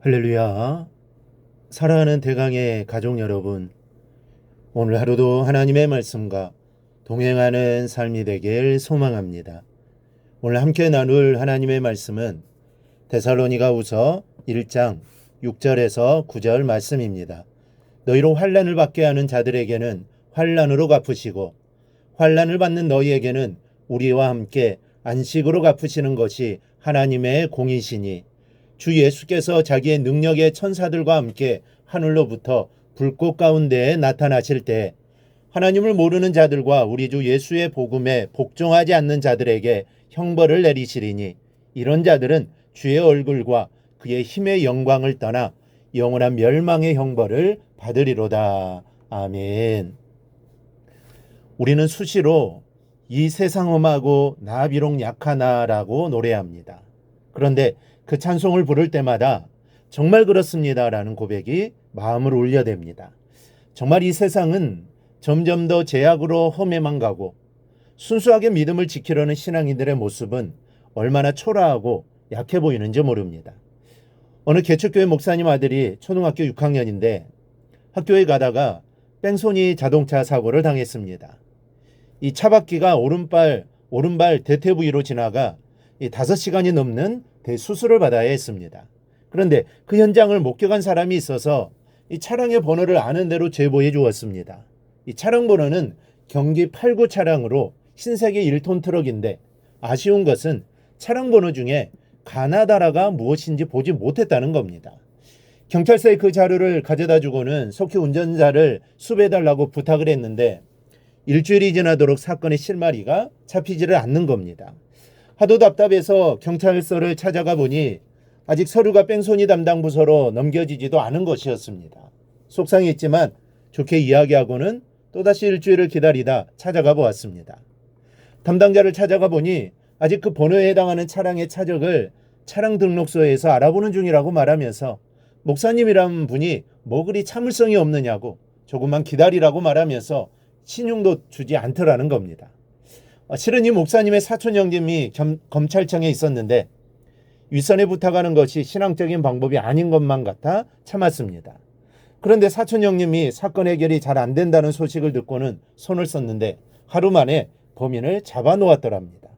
할렐루야. 사랑하는 대강의 가족 여러분, 오늘 하루도 하나님의 말씀과 동행하는 삶이 되길 소망합니다. 오늘 함께 나눌 하나님의 말씀은 데살로니가 우서 1장 6절에서 9절 말씀입니다. 너희로 환란을 받게 하는 자들에게는 환란으로 갚으시고 환란을 받는 너희에게는 우리와 함께 안식으로 갚으시는 것이 하나님의 공이시니 주 예수께서 자기의 능력의 천사들과 함께 하늘로부터 불꽃 가운데에 나타나실 때 하나님을 모르는 자들과 우리 주 예수의 복음에 복종하지 않는 자들에게 형벌을 내리시리니 이런 자들은 주의 얼굴과 그의 힘의 영광을 떠나 영원한 멸망의 형벌을 받으리로다. 아멘. 우리는 수시로 이 세상 험하고 나 비록 약하나라고 노래합니다. 그런데 그 찬송을 부를 때마다 정말 그렇습니다라는 고백이 마음을 울려댑니다. 정말 이 세상은 점점 더 제약으로 험해만 가고 순수하게 믿음을 지키려는 신앙인들의 모습은 얼마나 초라하고 약해 보이는지 모릅니다. 어느 개척교회 목사님 아들이 초등학교 6학년인데 학교에 가다가 뺑소니 자동차 사고를 당했습니다. 이 차바퀴가 오른발 오른발 대퇴 부위로 지나가 이 5시간이 넘는 대수술을 받아야 했습니다. 그런데 그 현장을 목격한 사람이 있어서 이 차량의 번호를 아는 대로 제보해 주었습니다. 이 차량 번호는 경기 89 차량으로 흰색의 1톤 트럭인데 아쉬운 것은 차량 번호 중에 가나다라가 무엇인지 보지 못했다는 겁니다. 경찰서에 그 자료를 가져다 주고는 속히 운전자를 수배해달라고 부탁을 했는데 일주일이 지나도록 사건의 실마리가 잡히지를 않는 겁니다. 하도 답답해서 경찰서를 찾아가 보니 아직 서류가 뺑소니 담당 부서로 넘겨지지도 않은 것이었습니다. 속상했지만 좋게 이야기하고는 또다시 일주일을 기다리다 찾아가 보았습니다. 담당자를 찾아가 보니 아직 그 번호에 해당하는 차량의 차적을 차량 등록소에서 알아보는 중이라고 말하면서 목사님이란 분이 뭐 그리 참을성이 없느냐고 조금만 기다리라고 말하면서 신용도 주지 않더라는 겁니다. 어, 실은 이 목사님의 사촌 형님이 겸- 검찰청에 있었는데 윗선에 부탁하는 것이 신앙적인 방법이 아닌 것만 같아 참았습니다. 그런데 사촌 형님이 사건 해결이 잘 안 된다는 소식을 듣고는 손을 썼는데 하루 만에 범인을 잡아 놓았더랍니다.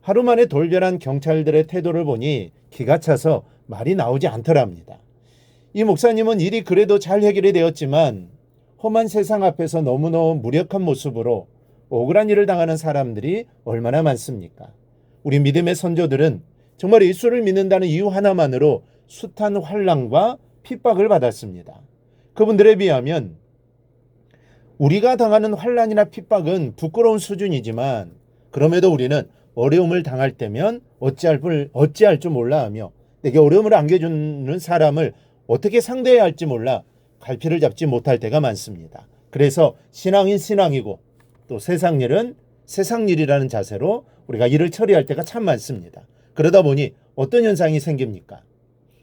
하루 만에 돌변한 경찰들의 태도를 보니 기가 차서 말이 나오지 않더랍니다. 이 목사님은 일이 그래도 잘 해결이 되었지만 험한 세상 앞에서 너무너무 무력한 모습으로 억울한 일을 당하는 사람들이 얼마나 많습니까? 우리 믿음의 선조들은 정말 예수를 믿는다는 이유 하나만으로 숱한 환란과 핍박을 받았습니다. 그분들에 비하면 우리가 당하는 환란이나 핍박은 부끄러운 수준이지만 그럼에도 우리는 어려움을 당할 때면 어찌할 줄 어찌할 줄 몰라 하며 내게 어려움을 안겨주는 사람을 어떻게 상대해야 할지 몰라 갈피를 잡지 못할 때가 많습니다. 그래서 신앙인 신앙이고 또 세상 일은 세상 일이라는 자세로 우리가 일을 처리할 때가 참 많습니다. 그러다 보니 어떤 현상이 생깁니까?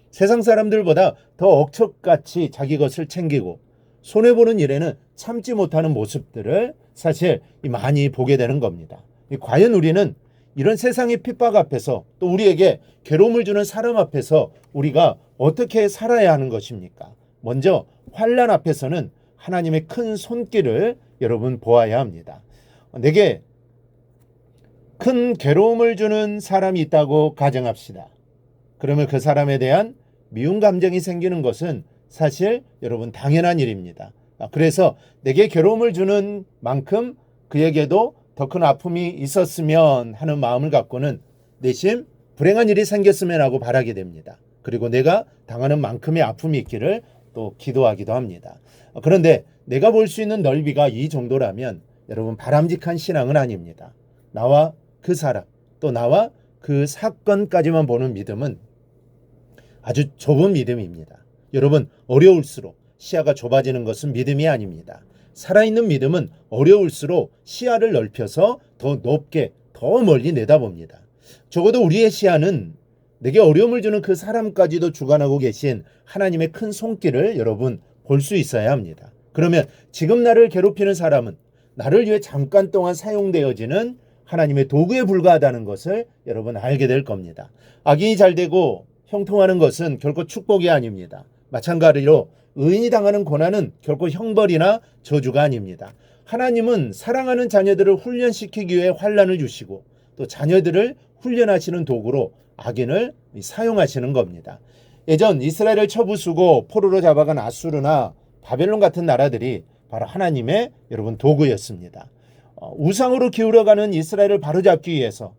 세상 사람들보다 더 억척같이 자기 것을 챙기고 손해보는 일에는 참지 못하는 모습들을 사실 많이 보게 되는 겁니다. 과연 우리는 이런 세상의 핍박 앞에서 또 우리에게 괴로움을 주는 사람 앞에서 우리가 어떻게 살아야 하는 것입니까? 먼저 환란 앞에서는 하나님의 큰 손길을 여러분 보아야 합니다. 내게 큰 괴로움을 주는 사람이 있다고 가정합시다. 그러면 그 사람에 대한 미운 감정이 생기는 것은 사실 여러분 당연한 일입니다. 아, 그래서 내게 괴로움을 주는 만큼 그에게도 더 큰 아픔이 있었으면 하는 마음을 갖고는 내심 불행한 일이 생겼으면 하고 바라게 됩니다. 그리고 내가 당하는 만큼의 아픔이 있기를 또 기도하기도 합니다. 어, 그런데 내가 볼 수 있는 넓이가 이 정도라면 여러분 바람직한 신앙은 아닙니다. 나와 그 사람 또 나와 그 사건까지만 보는 믿음은 아주 좁은 믿음입니다. 여러분 어려울수록 시야가 좁아지는 것은 믿음이 아닙니다. 살아있는 믿음은 어려울수록 시야를 넓혀서 더 높게 더 멀리 내다봅니다. 적어도 우리의 시야는 내게 어려움을 주는 그 사람까지도 주관하고 계신 하나님의 큰 손길을 여러분 볼 수 있어야 합니다. 그러면 지금 나를 괴롭히는 사람은 나를 위해 잠깐 동안 사용되어지는 하나님의 도구에 불과하다는 것을 여러분 알게 될 겁니다. 악인이 잘 되고 형통하는 것은 결코 축복이 아닙니다. 마찬가지로 의인이 당하는 고난은 결코 형벌이나 저주가 아닙니다. 하나님은 사랑하는 자녀들을 훈련시키기 위해 환란을 주시고 또 자녀들을 훈련하시는 도구로 악인을 사용하시는 겁니다. 예전 이스라엘을 쳐부수고 포로로 잡아간 아수르나 바벨론 같은 나라들이 바로 하나님의 여러분 도구였습니다. 어, 우상으로 기울어가는 이스라엘을 바로잡기 위해서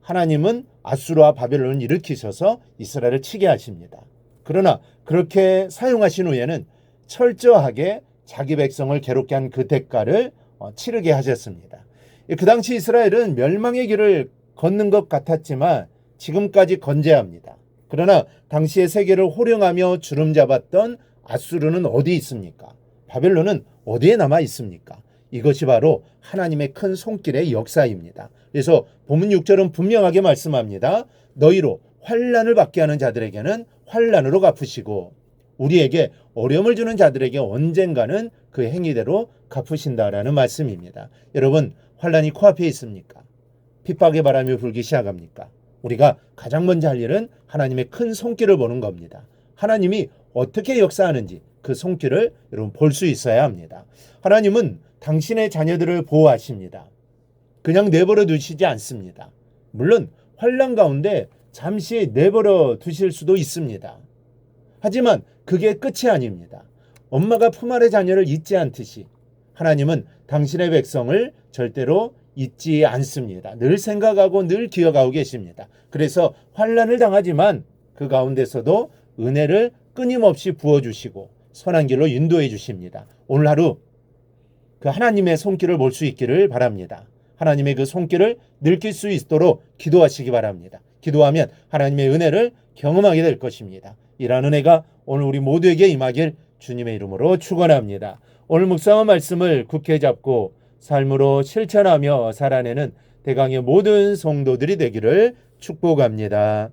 하나님은 아수르와 바벨론을 일으키셔서 이스라엘을 치게 하십니다. 그러나 그렇게 사용하신 후에는 철저하게 자기 백성을 괴롭게 한 그 대가를 어, 치르게 하셨습니다. 그 당시 이스라엘은 멸망의 길을 걷는 것 같았지만 지금까지 건재합니다. 그러나 당시의 세계를 호령하며 주름 잡았던 아수르는 어디 있습니까? 바벨론은 어디에 남아 있습니까? 이것이 바로 하나님의 큰 손길의 역사입니다. 그래서 본문 6절은 분명하게 말씀합니다. 너희로 환란을 받게 하는 자들에게는 환란으로 갚으시고 우리에게 어려움을 주는 자들에게 언젠가는 그 행위대로 갚으신다라는 말씀입니다. 여러분 환란이 코앞에 있습니까? 핍박의 바람이 불기 시작합니까? 우리가 가장 먼저 할 일은 하나님의 큰 손길을 보는 겁니다. 하나님이 어떻게 역사하는지 그 손길을 여러분 볼 수 있어야 합니다. 하나님은 당신의 자녀들을 보호하십니다. 그냥 내버려 두시지 않습니다. 물론 환란 가운데 잠시 내버려 두실 수도 있습니다. 하지만 그게 끝이 아닙니다. 엄마가 품 아래 자녀를 잊지 않듯이 하나님은 당신의 백성을 절대로 잊지 않습니다. 늘 생각하고 늘 기억하고 계십니다. 그래서 환란을 당하지만 그 가운데서도 은혜를 끊임없이 부어 주시고 선한 길로 인도해 주십니다. 오늘 하루 그 하나님의 손길을 볼 수 있기를 바랍니다. 하나님의 그 손길을 느낄 수 있도록 기도하시기 바랍니다. 기도하면 하나님의 은혜를 경험하게 될 것입니다. 이러한 은혜가 오늘 우리 모두에게 임하길 주님의 이름으로 축원합니다. 오늘 묵상한 말씀을 굳게 잡고 삶으로 실천하며 살아내는 대강의 모든 성도들이 되기를 축복합니다.